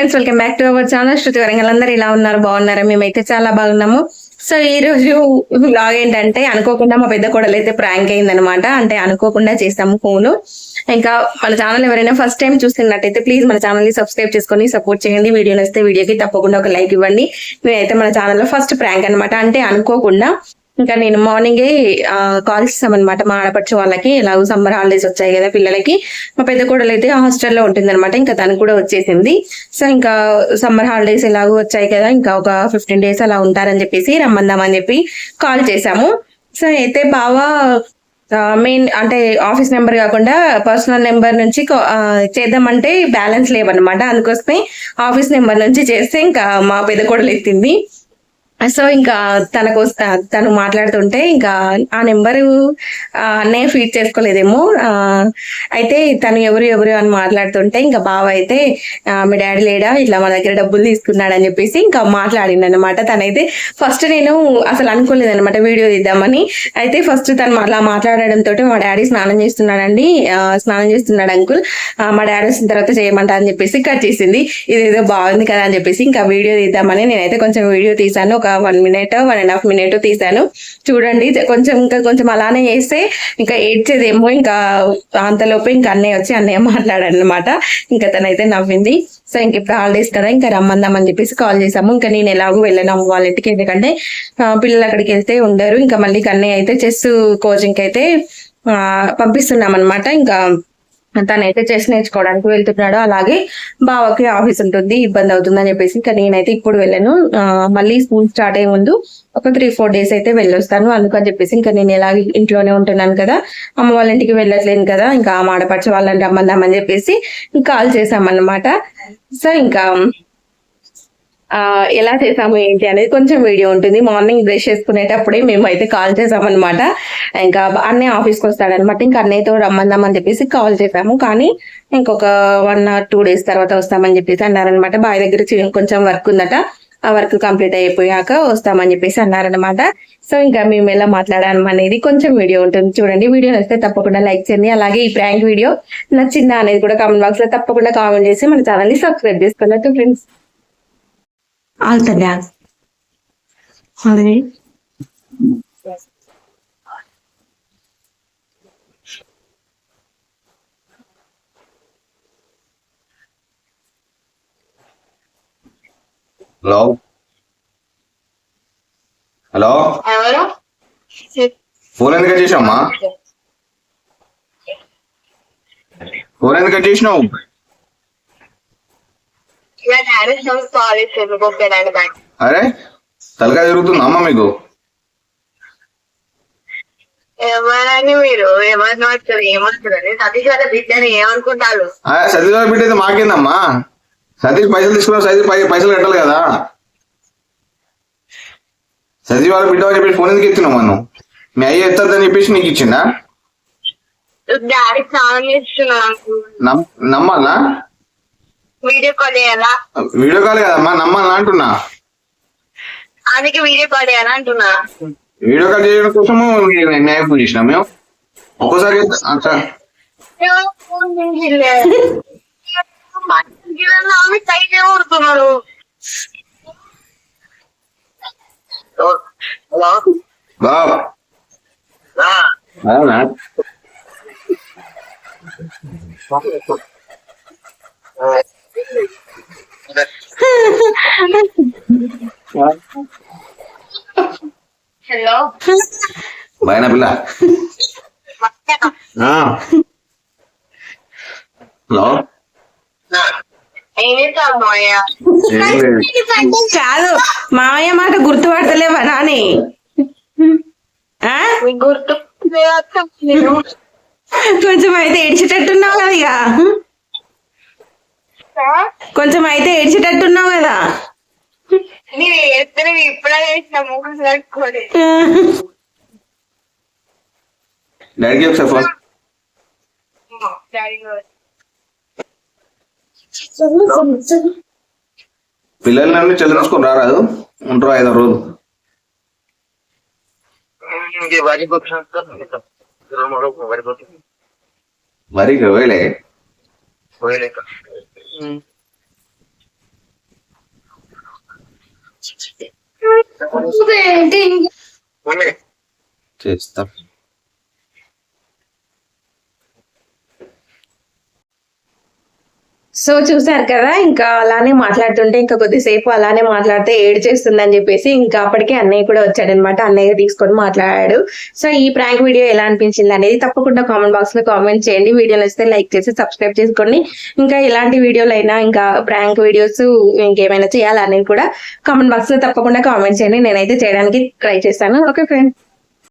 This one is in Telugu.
Friends welcome back to our channel. Shruti Warangal అందరూ ఇలా ఉన్నారు? బాగున్నారా? మేమైతే చాలా బాగున్నాము. సో ఈ రోజు బ్లాగ్ ఏంటంటే అనుకోకుండా మా పెద్ద కోడలు అయితే ప్రాంక్ అయిందనమాట అంటే అనుకోకుండా చేసాము ఫోన్ ఇంకా మన ఛానల్ ఎవరైనా ఫస్ట్ టైం చూస్తున్నట్టయితే ప్లీజ్ మన ఛానల్ని సబ్స్క్రైబ్ చేసుకొని సపోర్ట్ చేయండి. వీడియో నచ్చితే వీడియోకి తప్పకుండా ఒక లైక్ ఇవ్వండి. నేనైతే మన ఛానల్లో ఫస్ట్ ప్రాంక్ అన్నమాట. అంటే అనుకోకుండా ఇంకా నేను మార్నింగే కాల్ చేసామన్నమాట మా ఆడపడుచు వాళ్ళకి. ఎలాగో సమ్మర్ హాలిడేస్ వచ్చాయి కదా పిల్లలకి. మా పెద్ద కోడలు అయితే హాస్టల్లో ఉంటుంది అనమాట ఇంకా తను కూడా వచ్చేసింది. సో ఇంకా సమ్మర్ హాలిడేస్ ఎలాగో వచ్చాయి కదా ఇంకా ఒక ఫిఫ్టీన్ డేస్ అలా ఉంటారని చెప్పేసి రమ్మందామని చెప్పి కాల్ చేసాము సో అయితే బావా మెయిన్ అంటే ఆఫీస్ నెంబర్ కాకుండా పర్సనల్ నెంబర్ నుంచి చేద్దామంటే బ్యాలెన్స్ లేవన్నమాట. అందుకోసమే ఆఫీస్ నెంబర్ నుంచి చేస్తే ఇంకా మా పెద్ద కోడలు ఎత్తింది. సో ఇంకా తనకు తను మాట్లాడుతుంటే ఇంకా ఆ నెంబరు అన్నయ్య ఫీడ్ చేసుకోలేదేమో. అయితే తను ఎవరు ఎవరు అని మాట్లాడుతుంటే ఇంకా బావ అయితే మీ డాడీ లేడా? ఇట్లా మా దగ్గర డబ్బులు తీసుకున్నాడు అని చెప్పేసి ఇంకా మాట్లాడింది అనమాట తనైతే ఫస్ట్ నేను అసలు అనుకోలేదు అనమాట వీడియో తీద్దామని. అయితే ఫస్ట్ తను అలా మాట్లాడడంతో మా డాడీ స్నానం చేస్తున్నాడండి. స్నానం చేస్తున్నాడు అంకుల్. ఆ, మా డాడీ వచ్చిన తర్వాత చేయమంటా అని చెప్పేసి కట్ చేసింది. ఇదేదో బాగుంది కదా అని చెప్పేసి ఇంకా వీడియో తీద్దామని నేనైతే కొంచెం వీడియో తీసాను ఒక one minute one and half minute తీసాను చూడండి కొంచెం ఇంకా కొంచెం అలానే చేస్తే ఇంకా ఏడ్చేదేమో ఇంకా అంతలోపే ఇంకా అన్నయ్య వచ్చి అన్నయ్య మాట్లాడాడనమాట ఇంకా తనైతే నవ్వింది. సో ఇంక ఇప్పుడు హాలిడేస్ కదా ఇంకా రమ్మందామని చెప్పేసి కాల్ చేసాము ఇంకా నేను ఎలాగో వెళ్ళాను వాళ్ళ ఇంటికి ఎందుకంటే పిల్లలు అక్కడికి వెళ్తే ఉండరు. ఇంకా మళ్ళీ కన్నయ్య అయితే చెస్ కోచింగ్ అయితే పంపిస్తున్నాం అనమాట ఇంకా తనైతే చెస్ నేర్చుకోవడానికి వెళ్తున్నాడు. అలాగే బావకి ఆఫీస్ ఉంటుంది ఇబ్బంది అవుతుందని చెప్పేసి ఇంకా నేనైతే ఇప్పుడు వెళ్ళాను. మళ్ళీ స్కూల్ స్టార్ట్ అయ్యే ముందు ఒక త్రీ ఫోర్ డేస్ అయితే వెళ్ళొస్తాను. అందుకని చెప్పేసి ఇంకా నేను ఎలా ఇంట్లోనే ఉంటున్నాను కదా. అమ్మ వాళ్ళ ఇంటికి వెళ్ళట్లేను కదా. ఇంకా ఆడపడిచే వాళ్ళని రమ్మందామని చెప్పేసి కాల్ చేసామన్నమాట సో ఇంకా ఎలా చేసాము ఏంటి అనేది కొంచెం వీడియో ఉంటుంది. మార్నింగ్ బ్రష్ చేసుకునేటప్పుడే మేము అయితే కాల్ చేసామన్నమాట. ఇంకా అన్నయ్య ఆఫీస్కి వస్తాడనమాట ఇంకా అన్నయ్యతో రమ్మందామని చెప్పేసి కాల్ చేసాము. కానీ ఇంకొక వన్ ఆర్ టూ డేస్ తర్వాత వస్తామని చెప్పేసి అన్నారనమాట బావి దగ్గర కొంచెం వర్క్ ఉందట. ఆ వర్క్ కంప్లీట్ అయిపోయాక వస్తామని చెప్పేసి అన్నారనమాట సో ఇంకా మేము ఎలా మాట్లాడాము అనేది కొంచెం వీడియో ఉంటుంది చూడండి. వీడియో నచ్చితే తప్పకుండా లైక్ చేయండి. అలాగే ఈ ప్రాంక్ వీడియో నచ్చిందా అనేది కూడా కామెంట్ బాక్స్లో తప్పకుండా కామెంట్ చేసి మన ఛానల్ని సబ్స్క్రైబ్ చేసుకోండి ఫ్రెండ్స్ ఆల్తడా అదే హలో హలో ఎవరు? ఫోన్ ఎందుకు కట్ ఫోన్ ఎందుకు కట్ చేసినావు మా డాడీ ఫోన్ కాల్ చేసి పంపాడు బ్యాగ్ అరే తలకాయ తిరుగుతుందా అమ్మ మీకు? ఎవరని మీరు ఎవరిని వచ్చారు ఏమొస్తారు సతీష్ వాళ్ళ బిడ్డని ఏమనుకుంటారు? ఆ, సతీష్ గారి బిడ్డ అయితే మాకేందమ్మా? సతీష్ పైసలు తీసుకున్నావు సతీష్ పైసలు కట్టాలి కదా. సతీష్ వాళ్ళ బిడ్డ అని చెప్పేసి ఫోన్ ఎందుకు ఎత్తున్నావు మనం మీ అయ్య ఎత్తద్దని చెప్పేసి నీకు ఇచ్చిందా? నమ్మాలా? వీడియో కాల్ చేయాలా? వీడియో కాల్ కదమ్మా నమ్మాలా అంటున్నా? అందుకే వీడియో కాల్ చేయాలా అంటున్నా? వీడియో కాల్ చేయడం కోసము న్యాయం పూజ చేసినాం మేము. ఒక్కోసారి హలో బాబ్ అవునా హలో. బాయన పిల్ల. ఆ. హలో. కాదు మామయ్య మాట గుర్తుపడతలేవా నాని? గుర్తు కొంచెం అయితే ఏడ్చేటట్టున్నావు కదా ఇక. కొంచెం అయితే ఏడ్చేటట్టున్నావు కదా. డాడీకి ఒకసారి ఫోన్ డాడీ గారు. పిల్లల్ని చదివించుకొని రారాదు ఉంటారు ఐదో రోజు. వరికి వేలే చేస్తాం. సో చూసారు కదా ఇంకా అలానే మాట్లాడుతుంటే ఇంకా కొద్దిసేపు అలానే మాట్లాడితే ఏడు చేస్తుందని చెప్పేసి ఇంకా అప్పటికే అన్నయ్య కూడా వచ్చాడనమాట. అన్నయ్య తీసుకొని మాట్లాడాడు. సో ఈ ప్రాంక్ వీడియో ఎలా అనిపించింది అనేది తప్పకుండా కామెంట్ బాక్స్లో కామెంట్ చేయండి. వీడియో నచ్చితే లైక్ చేసి సబ్స్క్రైబ్ చేసుకోండి. ఇంకా ఇలాంటి వీడియోలు అయినా ఇంకా ప్రాంక్ వీడియోస్ ఇంకేమైనా చేయాలనేది కూడా కామెంట్ బాక్స్లో తప్పకుండా కామెంట్ చేయండి. నేనైతే చేయడానికి ట్రై చేస్తాను. Okay friends